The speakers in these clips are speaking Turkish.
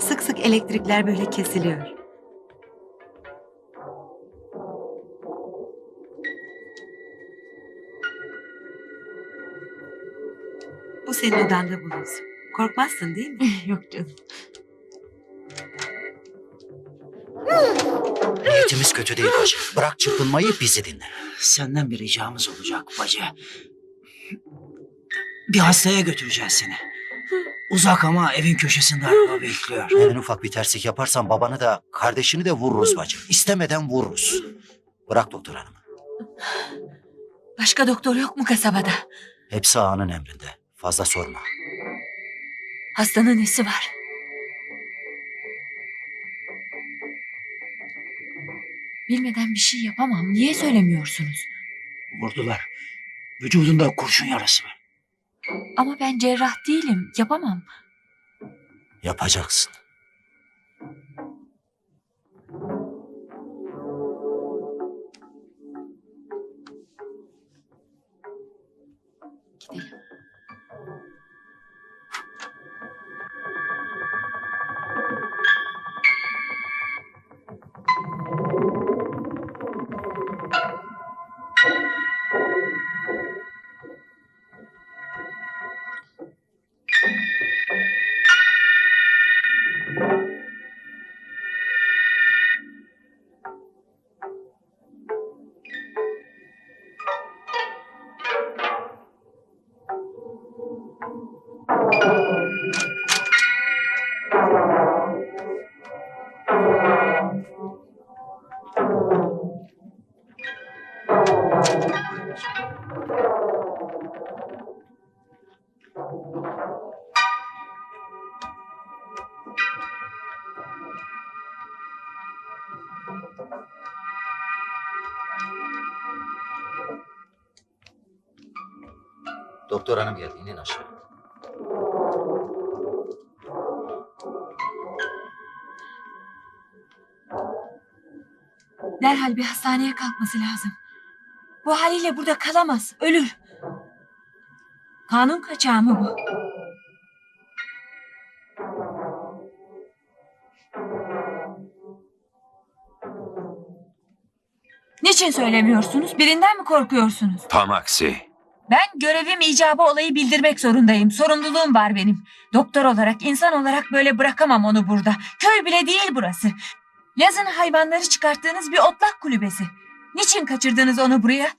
Sık sık elektrikler böyle kesiliyor. Bu senin odanda bulunsun. Korkmazsın değil mi? Yok canım. Niyetimiz kötü değil bacı. Bırak çırpınmayı bizi dinle. Senden bir ricamız olacak bacı. Bir hastaya götüreceğiz seni. Uzak ama evin köşesinde araba bekliyor. En ufak bir terslik yaparsan babanı da kardeşini de vururuz bacı. İstemeden vururuz. Bırak doktor hanım. Başka doktor yok mu kasabada? Hepsi ağanın emrinde. Fazla sorma. Hastanın nesi var? Bilmeden bir şey yapamam. Niye söylemiyorsunuz? Vurdular. Vücudunda kurşun yarası var. Ama ben cerrah değilim. Yapamam. Yapacaksın. Gidelim. Doktor hanım geldi. İnin aşağı. Derhal bir hastaneye kalkması lazım. Bu haliyle burada kalamaz. Ölür. Kanun kaçağı mı bu? Niçin söylemiyorsunuz? Birinden mi korkuyorsunuz? Tam aksi. Ben görevim icabı olayı bildirmek zorundayım. Sorumluluğum var benim. Doktor olarak, insan olarak böyle bırakamam onu burada. Köy bile değil burası. Yazın hayvanları çıkarttığınız bir otlak kulübesi. Niçin kaçırdınız onu buraya?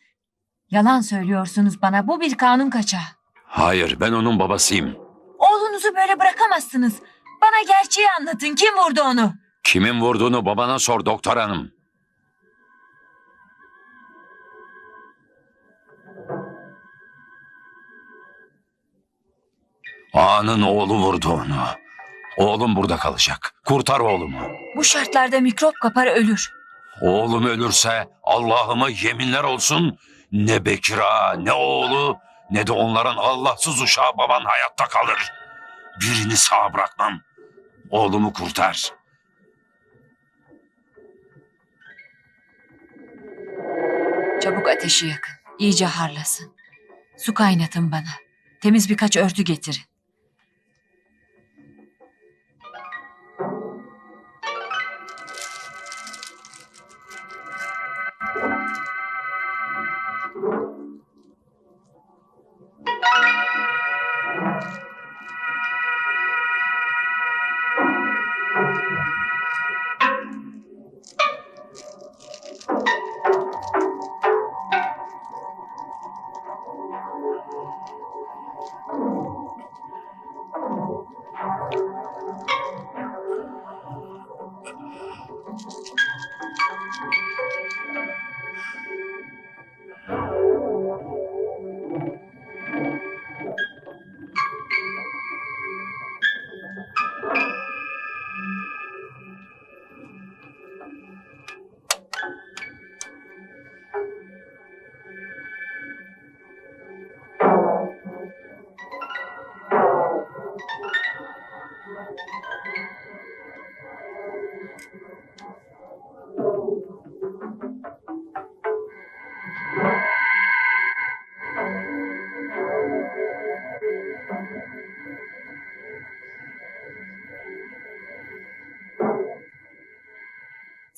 Yalan söylüyorsunuz bana. Bu bir kanun kaçağı. Hayır ben onun babasıyım. Oğlunuzu böyle bırakamazsınız. Bana gerçeği anlatın. Kim vurdu onu? Kimin vurduğunu babana sor doktor hanım. Ağanın oğlu vurdu onu. Oğlum burada kalacak. Kurtar oğlumu. Bu şartlarda mikrop kapar ölür. Oğlum ölürse Allah'ıma yeminler olsun ne Bekir ağa, ne oğlu ne de onların Allahsız uşağı baban hayatta kalır. Birini sağ bırakmam. Oğlumu kurtar. Çabuk ateşi yakın. İyice harlasın. Su kaynatın bana. Temiz birkaç örtü getirin.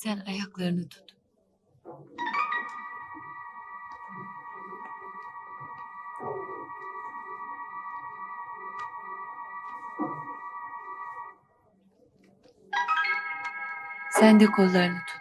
Sen ayaklarını tut. Sen de kollarını tut.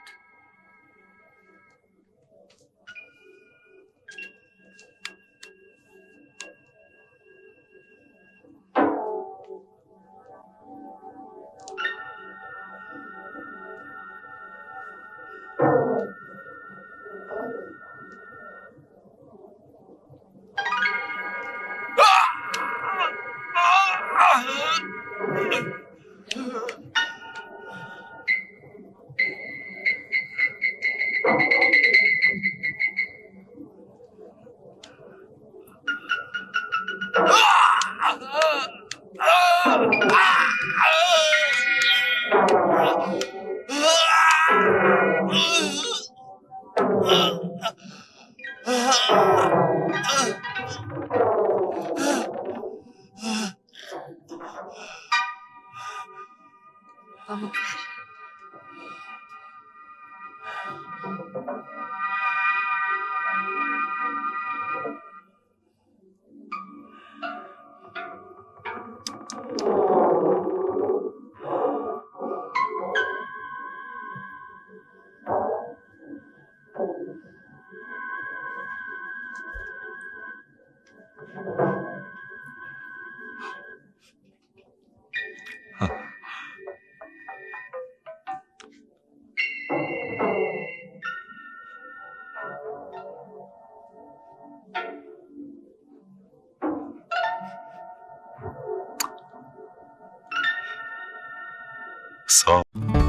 Sağ ol.